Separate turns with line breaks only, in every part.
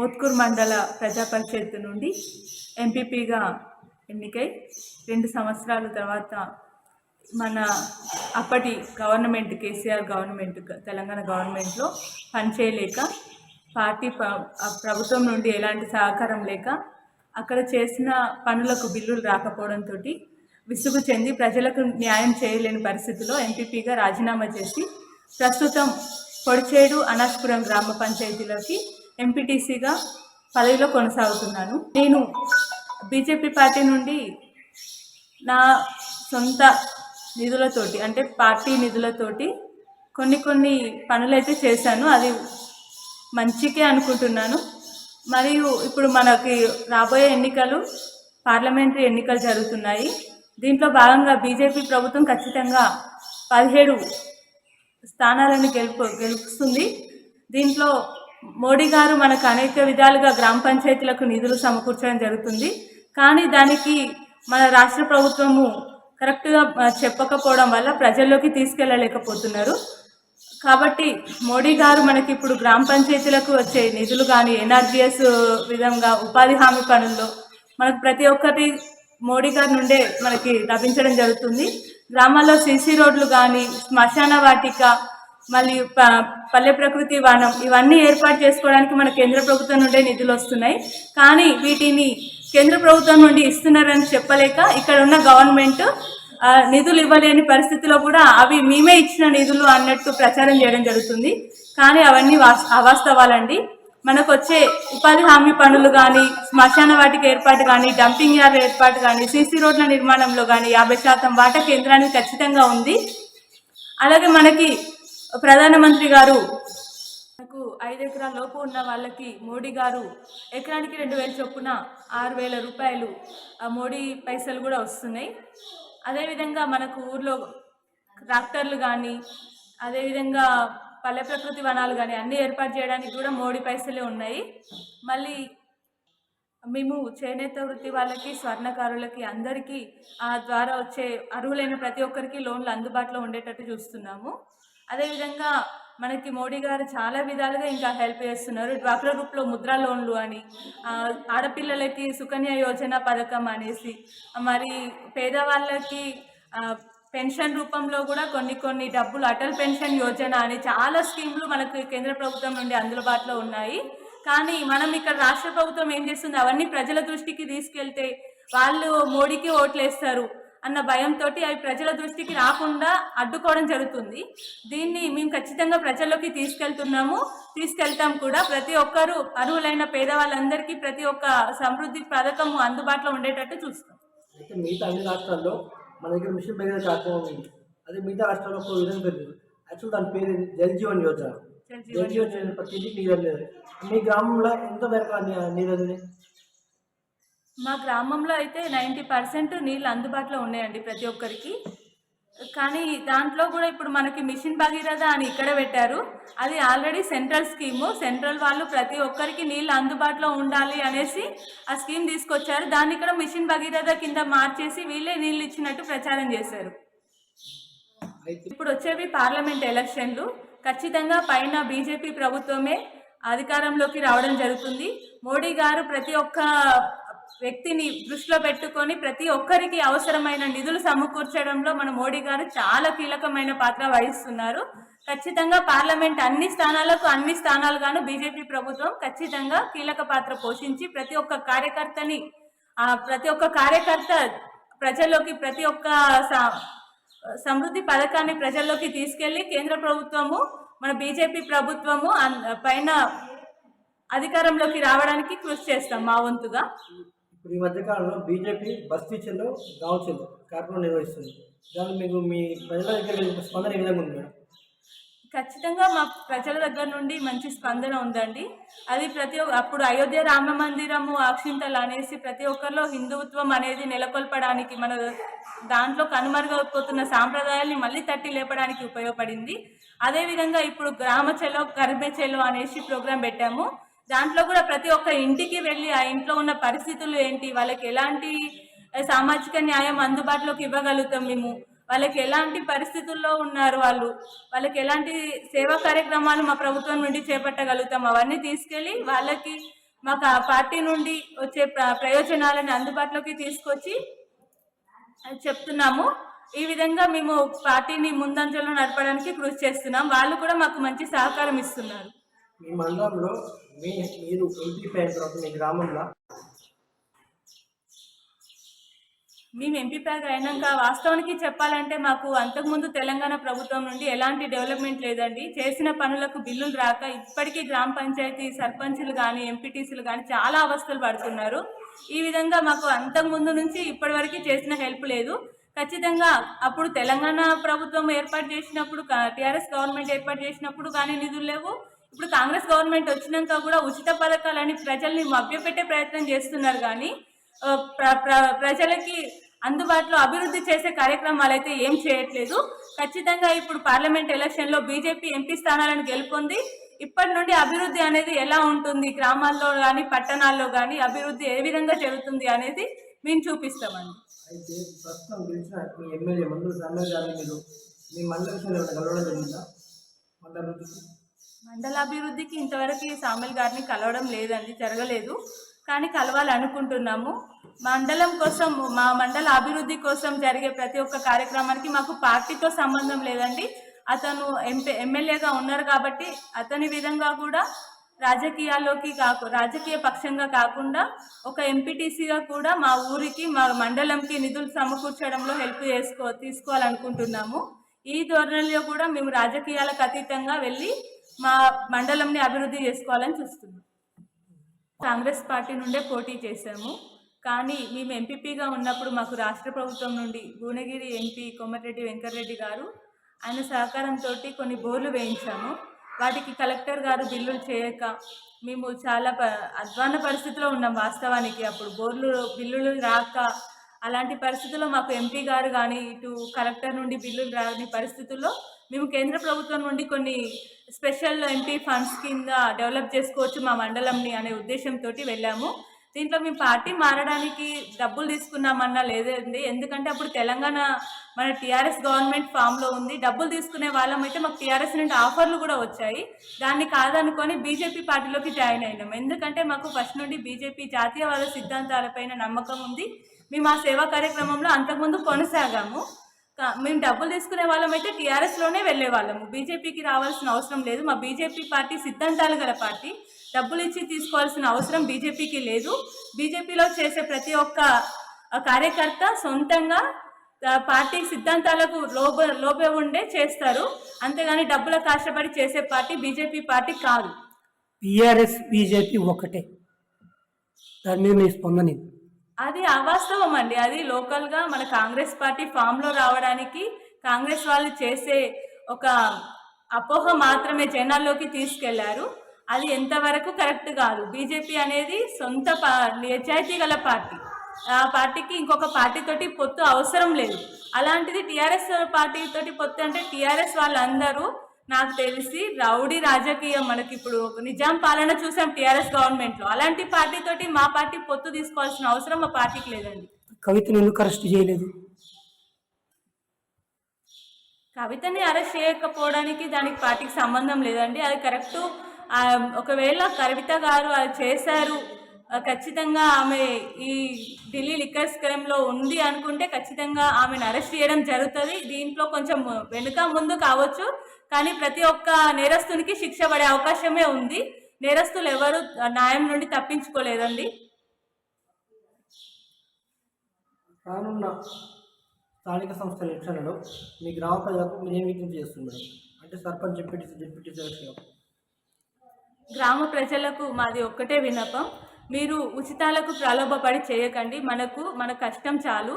మోత్కూర్ మండల ప్రజా పరిషత్ నుండి ఎంపీపీగా ఎన్నికై రెండు సంవత్సరాల తర్వాత మన అప్పటి గవర్నమెంట్ కేసీఆర్ గవర్నమెంట్ తెలంగాణ గవర్నమెంట్లో పనిచేయలేక పార్టీ ప్రభుత్వం నుండి ఎలాంటి సహకారం లేక అక్కడ చేసిన పనులకు బిల్లులు రాకపోవడంతో విసుగు చెంది ప్రజలకు న్యాయం చేయలేని పరిస్థితిలో ఎంపీపీగా రాజీనామా చేసి ప్రస్తుతం పొడిచేడు అనాస్పురం గ్రామ పంచాయతీలోకి ఎంపీటీసీగా పదవిలో కొనసాగుతున్నాను. నేను బీజేపీ పార్టీ నుండి నా సొంత నిధులతోటి అంటే పార్టీ నిధులతోటి కొన్ని కొన్ని పనులైతే చేశాను. అది మంచికే అనుకుంటున్నాను. మరియు ఇప్పుడు మనకి రాబోయే ఎన్నికలు పార్లమెంటరీ ఎన్నికలు జరుగుతున్నాయి. దీంట్లో భాగంగా బీజేపీ ప్రభుత్వం ఖచ్చితంగా పదిహేడు స్థానాలను గెలుపు గెలుపుస్తుంది దీంట్లో మోడీ గారు మనకు అనేక విధాలుగా గ్రామ పంచాయతీలకు నిధులు సమకూర్చడం జరుగుతుంది. కానీ దానికి మన రాష్ట్ర ప్రభుత్వము కరెక్ట్గా చెప్పకపోవడం వల్ల ప్రజల్లోకి తీసుకెళ్ళలేకపోతున్నారు కాబట్టి మోడీ గారు మనకి ఇప్పుడు గ్రామ పంచాయతీలకు వచ్చే నిధులు కానీ ఎన్ఆర్జిఎస్ విధంగా ఉపాధి హామీ పనుల్లో మనకు ప్రతి ఒక్కటి మోడీ గారి నుండే మనకి లభించడం జరుగుతుంది. గ్రామాల్లో సీసీ రోడ్లు కానీ శ్మశాన వాటిక మళ్ళీ ప పల్లె ప్రకృతి వనం ఇవన్నీ ఏర్పాటు చేసుకోవడానికి మన కేంద్ర ప్రభుత్వం నుండే నిధులు వస్తున్నాయి. కానీ వీటిని కేంద్ర ప్రభుత్వం నుండి ఇస్తున్నారని చెప్పలేక ఇక్కడ ఉన్న గవర్నమెంట్ నిధులు ఇవ్వలేని పరిస్థితిలో కూడా అవి మేమే ఇచ్చిన నిధులు అన్నట్టు ప్రచారం చేయడం జరుగుతుంది. కానీ అవన్నీ అవాస్తవాలండి. మనకు వచ్చే ఉపాధి హామీ పనులు కానీ శ్మశాన వాటికి ఏర్పాటు కానీ డంపింగ్ యార్డ్ ఏర్పాటు కానీ సీసీ రోడ్ల నిర్మాణంలో కానీ యాభై శాతం వాటా కేంద్రానికి ఖచ్చితంగా ఉంది. అలాగే మనకి ప్రధానమంత్రి గారు మనకు ఐదు ఎకరాల లోపు ఉన్న వాళ్ళకి మోడీ గారు ఎకరానికి రెండు వేల చొప్పున ఆరు వేల రూపాయలు ఆ మోడీ పైసలు కూడా వస్తున్నాయి. అదేవిధంగా మనకు ఊర్లో ట్రాక్టర్లు కానీ అదేవిధంగా పల్లె ప్రకృతి వనాలు కానీ అన్నీ ఏర్పాటు చేయడానికి కూడా మోడీ పైసలే ఉన్నాయి. మళ్ళీ మేము చేనేత వృత్తి వాళ్ళకి స్వర్ణకారులకి అందరికీ ఆ ద్వారా వచ్చే అర్హులైన ప్రతి ఒక్కరికి లోన్లు అందుబాటులో ఉండేటట్టు చూస్తున్నాము. అదేవిధంగా మనకి మోడీ గారు చాలా విధాలుగా ఇంకా హెల్ప్ చేస్తున్నారు. డ్వాక్రా గ్రూప్లో ముద్రా లోన్లు అని ఆడపిల్లలకి సుకన్య యోజన పథకం అనేసి మరి పేదవాళ్ళకి పెన్షన్ రూపంలో కూడా కొన్ని కొన్ని డబ్బులు అటల్ పెన్షన్ యోజన అని చాలా స్కీమ్లు మనకు కేంద్ర ప్రభుత్వం నుండి అందుబాటులో ఉన్నాయి. కానీ మనం ఇక్కడ రాష్ట్ర ప్రభుత్వం ఏం చేస్తుంది? అవన్నీ ప్రజల దృష్టికి తీసుకెళ్తే వాళ్ళు మోడీకి ఓట్లేస్తారు. అన్న భయంతో అవి ప్రజల దృష్టికి రాకుండా అడ్డుకోవడం జరుగుతుంది. దీన్ని మేము ఖచ్చితంగా ప్రజల్లోకి తీసుకెళ్తున్నాము. తీసుకెళ్తాం కూడా. ప్రతి ఒక్కరూ అర్హులైన పేదవాళ్ళందరికీ ప్రతి ఒక్క సమృద్ధి పథకము అందుబాటులో ఉండేటట్టు చూస్తాం.
అయితే మిగతా అన్ని రాష్ట్రాల్లో మన దగ్గర మిషన్ భగీరథ కార్యక్రమం ఉంది. అదే మిగతా రాష్ట్రాల్లో ఒక విధంగా పెరిగింది. యాక్చువల్ దాని పేరు? జల్ జీవన్ యోజన.
జల్
జీవన్ యోజన ప్రతి నీరు మీ గ్రామంలో ఎంత మేరకు నీరు అనేది
మా గ్రామంలో అయితే నైంటీ పర్సెంట్ నీళ్ళు అందుబాటులో ఉన్నాయండి ప్రతి ఒక్కరికి. కానీ దాంట్లో కూడా ఇప్పుడు మనకి మిషన్ భగీరథ అని ఇక్కడ పెట్టారు. అది ఆల్రెడీ సెంట్రల్ స్కీము. సెంట్రల్ వాళ్ళు ప్రతి ఒక్కరికి నీళ్ళు అందుబాటులో ఉండాలి అనేసి ఆ స్కీమ్ తీసుకొచ్చారు. దాన్ని ఇక్కడ మిషన్ భగీరథ కింద మార్చేసి వీళ్ళే నీళ్ళు ఇచ్చినట్టు ప్రచారం చేశారు. ఇప్పుడు వచ్చేవి పార్లమెంట్ ఎలక్షన్లు. ఖచ్చితంగా పైన బీజేపీ ప్రభుత్వమే అధికారంలోకి రావడం జరుగుతుంది. మోడీ గారు ప్రతి ఒక్క వ్యక్తిని దృష్టిలో పెట్టుకొని ప్రతి ఒక్కరికి అవసరమైన నిధులు సమకూర్చడంలో మన మోడీ గారు చాలా కీలకమైన పాత్ర వహిస్తున్నారు. ఖచ్చితంగా పార్లమెంట్ అన్ని స్థానాలకు అన్ని స్థానాలుగాను బీజేపీ ప్రభుత్వం ఖచ్చితంగా కీలక పాత్ర పోషించి ప్రతి ఒక్క కార్యకర్తని ప్రతి ఒక్క కార్యకర్త ప్రజల్లోకి ప్రతి ఒక్క సమృద్ధి పథకాన్ని ప్రజల్లోకి తీసుకెళ్ళి కేంద్ర ప్రభుత్వము మన బీజేపీ ప్రభుత్వము అన్- పైన అధికారంలోకి రావడానికి కృషి చేస్తాం మా వంతుగా.
ఇప్పుడు ఈ మధ్యకాలంలో బీజేపీ బస్తీ చెల్లు గావ్ చెల్లు కార్యక్రమం నిర్వహిస్తుంది. దాన్ని మీకు మీ ప్రజల దగ్గర స్పందన ఏ విధంగా ఉంది మేడం?
ఖచ్చితంగా మా ప్రజల దగ్గర నుండి మంచి స్పందన ఉందండి. అది ప్రతి ఒ- అప్పుడు అయోధ్య రామ మందిరము అక్షింతలు అనేసి ప్రతి ఒక్కరిలో హిందుత్వం అనేది నెలకొల్పడానికి మన దాంట్లో కనుమరుగైపోతున్న సాంప్రదాయాల్ని మళ్ళీ తట్టి లేపడానికి ఉపయోగపడింది. అదేవిధంగా ఇప్పుడు గ్రామ చెలో గర్భ చెలో అనేసి ప్రోగ్రాం పెట్టాము. దాంట్లో కూడా ప్రతి ఒక్క ఇంటికి వెళ్ళి ఆ ఇంట్లో ఉన్న పరిస్థితులు ఏంటి? వాళ్ళకి ఎలాంటి సామాజిక న్యాయం అందుబాటులోకి ఇవ్వగలుగుతాం మేము? వాళ్ళకి ఎలాంటి పరిస్థితుల్లో ఉన్నారు వాళ్ళు? వాళ్ళకి ఎలాంటి సేవా కార్యక్రమాలు మా ప్రభుత్వం నుండి చేపట్టగలుగుతాం? అవన్నీ తీసుకెళ్ళి వాళ్ళకి మాకు ఆ పార్టీ నుండి వచ్చే ప్రయోజనాలను అందుబాటులోకి తీసుకొచ్చి చెప్తున్నాము. ఈ విధంగా మేము పార్టీని ముందంజలో నడపడానికి కృషి చేస్తున్నాం. వాళ్ళు కూడా మాకు మంచి సహకారం ఇస్తున్నారు.
మీ మండలంలో మీ మీరు ఎంపీ అయిన తర్వాత మీ గ్రామంలో?
మేము ఎంపీ ప్యాక్ అయినాక వాస్తవానికి చెప్పాలంటే మాకు అంతకుముందు తెలంగాణ ప్రభుత్వం నుండి ఎలాంటి డెవలప్మెంట్ లేదండి. చేసిన పనులకు బిల్లులు రాక ఇప్పటికీ గ్రామ పంచాయతీ సర్పంచులు కానీ ఎంపీటీసీలు కానీ చాలా అవస్థలు పడుతున్నారు. ఈ విధంగా మాకు అంతకుముందు నుంచి ఇప్పటి వరకు చేసిన హెల్ప్ లేదు. ఖచ్చితంగా అప్పుడు తెలంగాణ ప్రభుత్వం ఏర్పాటు చేసినప్పుడు టీఆర్ఎస్ గవర్నమెంట్ ఏర్పాటు చేసినప్పుడు కానీ నిధులు లేవు. ఇప్పుడు కాంగ్రెస్ గవర్నమెంట్ వచ్చినాక కూడా ఉచిత పథకాలని ప్రజల్ని మభ్యపెట్టే ప్రయత్నం చేస్తున్నారు కానీ ప్ర ప్రజలకి అందుబాటులో అభివృద్ధి చేసే కార్యక్రమాలు అయితే ఏం చేయట్లేదు. ఖచ్చితంగా ఇప్పుడు పార్లమెంట్ ఎలక్షన్లో బీజేపీ ఎంపీ స్థానాలను గెలుపొంది ఇప్పటి నుండి అభివృద్ధి అనేది ఎలా ఉంటుంది గ్రామాల్లో కానీ పట్టణాల్లో కానీ అభివృద్ధి ఏ విధంగా జరుగుతుంది అనేది మేము చూపిస్తామండి.
అయితే ప్రస్తుతం గెలిచిన మీ ఎమ్మెల్యే గారిని మీరు మీ మండల విషయంలో కలవడం జరిగిందా? మండల
మండలాభివృద్ధికి ఇంతవరకు ఈ సామెల్ గారిని కలవడం లేదండి జరగలేదు. కానీ కలవాలనుకుంటున్నాము. మండలం కోసం మా మండల అభివృద్ధి కోసం జరిగే ప్రతి ఒక్క కార్యక్రమానికి మాకు పార్టీతో సంబంధం లేదండి. అతను ఎంపీ ఎమ్మెల్యేగా ఉన్నారు కాబట్టి అతని విధంగా కూడా రాజకీయాల్లోకి కాకు రాజకీయ పక్షంగా కాకుండా ఒక ఎంపీటీసీగా కూడా మా ఊరికి మా మండలంకి నిధులు సమకూర్చడంలో హెల్ప్ చేసుకో తీసుకోవాలనుకుంటున్నాము. ఈ ధోరణిలో కూడా మేము రాజకీయాలకు అతీతంగా వెళ్ళి మా మండలంని అభివృద్ధి చేసుకోవాలని చూస్తున్నాం. కాంగ్రెస్ పార్టీ నుండే పోటీ చేశాము. కానీ మేము ఎంపీపీగా ఉన్నప్పుడు మాకు రాష్ట్ర ప్రభుత్వం నుండి భువనగిరి ఎంపీ కొమటిరెడ్డి వెంకటరెడ్డి గారు ఆయన సహకారంతో కొన్ని బోర్లు వేయించాము. వాటికి కలెక్టర్ గారు బిల్లులు చేయక మేము చాలా ప అధ్వాన పరిస్థితిలో ఉన్నాం వాస్తవానికి. అప్పుడు బోర్లు బిల్లులు రాక అలాంటి పరిస్థితుల్లో మాకు ఎంపీ గారు కానీ ఇటు కలెక్టర్ నుండి బిల్లులు రాని పరిస్థితుల్లో మేము కేంద్ర ప్రభుత్వం నుండి కొన్ని స్పెషల్ ఎంపీ ఫండ్స్ కింద డెవలప్ చేసుకోవచ్చు మా మండలంని అనే ఉద్దేశంతో వెళ్ళాము. దీంట్లో మేము పార్టీ మారడానికి డబ్బులు తీసుకున్నామన్నా లేదండి. ఎందుకంటే అప్పుడు తెలంగాణ మన టీఆర్ఎస్ గవర్నమెంట్ ఫామ్లో ఉంది. డబ్బులు తీసుకునే వాళ్ళం అయితే మాకు టీఆర్ఎస్ నుండి ఆఫర్లు కూడా వచ్చాయి. దాన్ని కాదనుకొని బీజేపీ పార్టీలోకి జాయిన్ అయినాం. ఎందుకంటే మాకు ఫస్ట్ నుండి బీజేపీ జాతీయవాద సిద్ధాంతాలపైన నమ్మకం ఉంది. మేము ఆ సేవా కార్యక్రమంలో అంతకుముందు కొనసాగాము. మేము డబ్బులు తీసుకునే వాళ్ళం అయితే టీఆర్ఎస్లోనే వెళ్ళే వాళ్ళము. బీజేపీకి రావాల్సిన అవసరం లేదు. మా బీజేపీ పార్టీ సిద్ధాంతాలు గల పార్టీ. డబ్బులు ఇచ్చి తీసుకోవాల్సిన అవసరం బీజేపీకి లేదు. బీజేపీలో చేసే ప్రతి ఒక్క కార్యకర్త సొంతంగా పార్టీ సిద్ధాంతాలకు లోబ లోపే ఉండే చేస్తారు. అంతేగాని డబ్బుల కష్టపడి చేసే పార్టీ బీజేపీ పార్టీ కాదు.
టీఆర్ఎస్ బీజేపీ ఒకటే. దాని మీద మీ స్పందన
అది అవాస్తవం అండి. అది లోకల్గా మన కాంగ్రెస్ పార్టీ ఫామ్లో రావడానికి కాంగ్రెస్ వాళ్ళు చేసే ఒక అపోహ మాత్రమే జనాల్లోకి తీసుకెళ్ళారు. అది ఎంతవరకు కరెక్ట్ కాదు. బీజేపీ అనేది సొంత నిజాయితీ గల పార్టీ. ఆ పార్టీకి ఇంకొక పార్టీతోటి పొత్తు అవసరం లేదు. అలాంటిది టీఆర్ఎస్ పార్టీతోటి పొత్తు అంటే టీఆర్ఎస్ వాళ్ళందరూ నాకు తెలిసి రౌడీ రాజకీయం మనకి ఇప్పుడు ఒక నిజాం పాలన చూసాం టీఆర్ఎస్ గవర్నమెంట్లో. అలాంటి పార్టీ తోటి మా పార్టీ పొత్తు తీసుకోవాల్సిన అవసరం మా పార్టీకి లేదండి.
కవితను ఎందుకు అరెస్ట్ చేయలేదు?
కవితని అరెస్ట్ చేయకపోవడానికి దానికి పార్టీకి సంబంధం లేదండి. అది కరెక్ట్. ఒకవేళ కవిత గారు అది చేశారు ఖచ్చితంగా ఆమె ఈ ఢిల్లీ లిక్కర్ స్కామ్లో ఉంది అనుకుంటే ఖచ్చితంగా ఆమెను అరెస్ట్ చేయడం జరుగుతుంది. దీంట్లో కొంచెం వెనుక ముందు కావచ్చు కానీ ప్రతి ఒక్క నేరస్తునికి శిక్ష పడే అవకాశమే ఉంది. నేరస్తులు ఎవరు న్యాయం నుండి తప్పించుకోలేదండి.
రానున్న స్థానిక సంస్థల ఎలక్షన్లలో మీ గ్రామ ప్రజలకు మీరు ఏం విజ్ఞప్తి చేస్తున్నారు? అంటే సర్పంచ్ డిప్యూటీ డిప్యూటీ
గ్రామ ప్రజలకు మాది ఒక్కటే విన్నపం. మీరు ఉచితాలకు ప్రలోభపడి చేయకండి. మనకు మన కష్టం చాలు.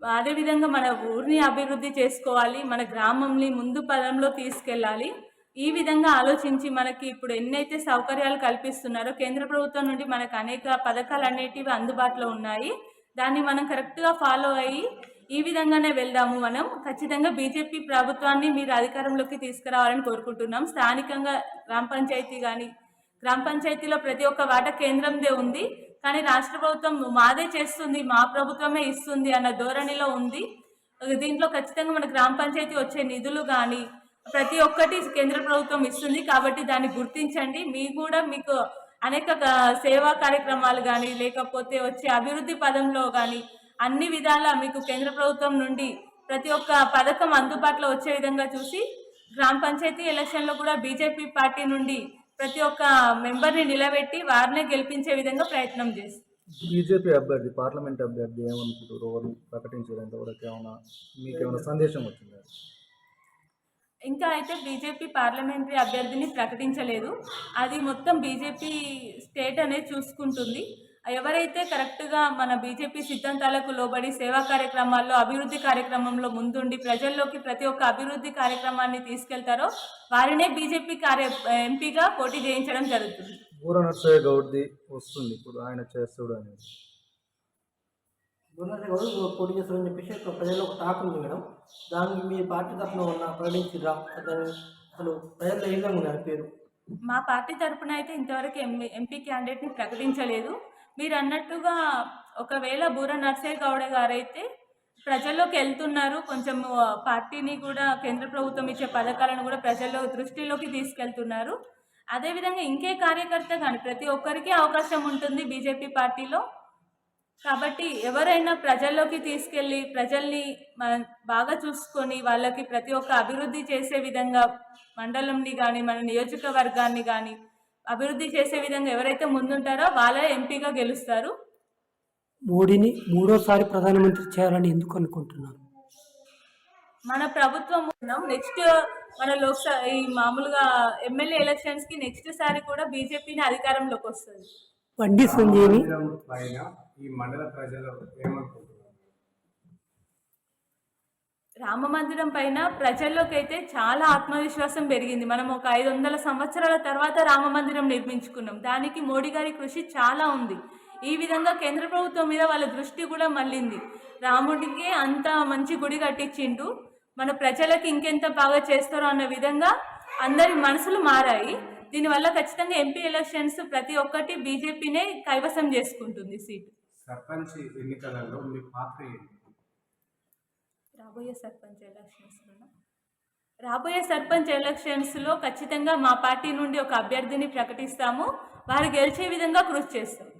అదేవిధంగా మన ఊరిని అభివృద్ధి చేసుకోవాలి. మన గ్రామంని ముందు పదంలో తీసుకెళ్ళాలి. ఈ విధంగా ఆలోచించి మనకి ఇప్పుడు ఎన్నైతే సౌకర్యాలు కల్పిస్తున్నారో కేంద్ర ప్రభుత్వం నుండి మనకు అనేక పథకాలు అనేటివి అందుబాటులో ఉన్నాయి. దాన్ని మనం కరెక్ట్గా ఫాలో అయ్యి ఈ విధంగానే వెళ్దాము మనం. ఖచ్చితంగా బీజేపీ ప్రభుత్వాన్ని మీరు అధికారంలోకి తీసుకురావాలని కోరుకుంటున్నాం. స్థానికంగా గ్రామ పంచాయతీ కానీ గ్రామ పంచాయతీలో ప్రతి ఒక్క వాట కేంద్రందే ఉంది. కానీ రాష్ట్ర ప్రభుత్వం మాదే చేస్తుంది మా ప్రభుత్వమే ఇస్తుంది అన్న ధోరణిలో ఉంది. దీంట్లో ఖచ్చితంగా మన గ్రామ పంచాయతీ వచ్చే నిధులు కానీ ప్రతి ఒక్కటి కేంద్ర ప్రభుత్వం ఇస్తుంది కాబట్టి దాన్ని గుర్తించండి. మీ కూడా మీకు అనేక సేవా కార్యక్రమాలు కానీ లేకపోతే వచ్చే అభివృద్ధి పదంలో కానీ అన్ని విధాలా మీకు కేంద్ర ప్రభుత్వం నుండి ప్రతి ఒక్క పథకం అందుబాటులో వచ్చే విధంగా చూసి గ్రామ పంచాయతీ ఎలక్షన్లో కూడా బీజేపీ పార్టీ నుండి ప్రతి ఒక్క మెంబర్ని నిలబెట్టి వారినే గెలిపించే విధంగా ప్రయత్నం చేస్తాం
బీజేపీ అభ్యర్థి పార్లమెంట్ అభ్యర్థి ఏమనుకుంటారు? ఎవరు ప్రకటించడం వరకు ఏమైనా మీకు ఏమైనా సందేశం వచ్చిందా?
ఇంకా అయితే బీజేపీ పార్లమెంటరీ అభ్యర్థిని ప్రకటించలేదు. అది మొత్తం బీజేపీ స్టేట్ అనేది చూసుకుంటుంది. ఎవరైతే కరెక్ట్గా మన బీజేపీ సిద్ధాంతాలకు లోబడి సేవా కార్యక్రమాల్లో అభివృద్ధి కార్యక్రమంలో ముందుండి ప్రజల్లోకి ప్రతి ఒక్క అభివృద్ధి కార్యక్రమాన్ని తీసుకెళ్తారో వారినే బీజేపీ కార్య ఎంపీగా పోటీ చేయించడం జరుగుతుంది.
ఊర నర్సయ్య గౌడ్ది వస్తుంది ఇప్పుడు ఆయన చేస్తాడు అనేది.
గురునాథ్ గౌడ్ పోటీ చేస్తారని చెప్పేసి ప్రజల్లో ఒక టాక్ ఉంది మేడం. దానికి మీ పార్టీ తరఫున ఉన్న ప్రకటించిరా అసలు ప్రజల్లో ఏ విధంగా పేరు?
మా పార్టీ తరపున అయితే ఇంతవరకు ఎంపీ ఎంపీ క్యాండిడేట్ని ప్రకటించలేదు. మీరు అన్నట్టుగా ఒకవేళ బూర నర్సయ్య గౌడ గారైతే ప్రజల్లోకి వెళ్తున్నారు. కొంచెం పార్టీని కూడా కేంద్ర ప్రభుత్వం ఇచ్చే పథకాలను కూడా ప్రజల్లో దృష్టిలోకి తీసుకెళ్తున్నారు. అదేవిధంగా ఇంకే కార్యకర్త కానీ ప్రతి ఒక్కరికి అవకాశం ఉంటుంది బీజేపీ పార్టీలో. కాబట్టి ఎవరైనా ప్రజల్లోకి తీసుకెళ్ళి ప్రజల్ని బాగా చూసుకొని వాళ్ళకి ప్రతి ఒక్క అభివృద్ధి చేసే విధంగా మండలంని కానీ మన నియోజకవర్గాన్ని కానీ అభివృద్ధి చేసే విధంగా ఎవరైతే ముందుంటారో వాళ్ళే ఎంపీగా గెలుస్తారు.
మోడీని మూడోసారి ప్రధానమంత్రి చేయాలని ఎందుకు అనుకుంటున్నారు?
మన ప్రభుత్వం నెక్స్ట్ మన లోక్సభ ఈ మామూలుగా ఎమ్మెల్యే ఎలక్షన్స్కి నెక్స్ట్ సారి కూడా బీజేపీని అధికారంలోకి వస్తుంది.
బండి సంజయ్ని
పైన ఈ మండల ప్రజలు ఏమనుకుంటున్నారు?
రామ మందిరం పైన ప్రజల్లోకి అయితే చాలా ఆత్మవిశ్వాసం పెరిగింది. మనం ఒక ఐదు వందల సంవత్సరాల తర్వాత రామ మందిరం నిర్మించుకున్నాం. దానికి మోడీ గారి కృషి చాలా ఉంది. ఈ విధంగా కేంద్ర ప్రభుత్వం మీద వాళ్ళ దృష్టి కూడా మళ్ళింది. రాముడికి అంత మంచి గుడి కట్టించిండు. మన ప్రజలకు ఇంకెంత బాగా చేస్తారో అన్న విధంగా అందరి మనసులు మారాయి. దీనివల్ల ఖచ్చితంగా ఎంపీ ఎలక్షన్స్ ప్రతి ఒక్కటి బీజేపీనే కైవసం చేసుకుంటుంది సీటు.
సర్పంచ్ ఎన్నికలలో మీ పాత్ర ఏంటి?
రాబోయే సర్పంచ్ ఎలక్షన్స్లో రాబోయే సర్పంచ్ ఎలక్షన్స్లో ఖచ్చితంగా మా పార్టీ నుండి ఒక అభ్యర్థిని ప్రకటిస్తాము. వారు గెలిచే విధంగా కృషి చేస్తాము.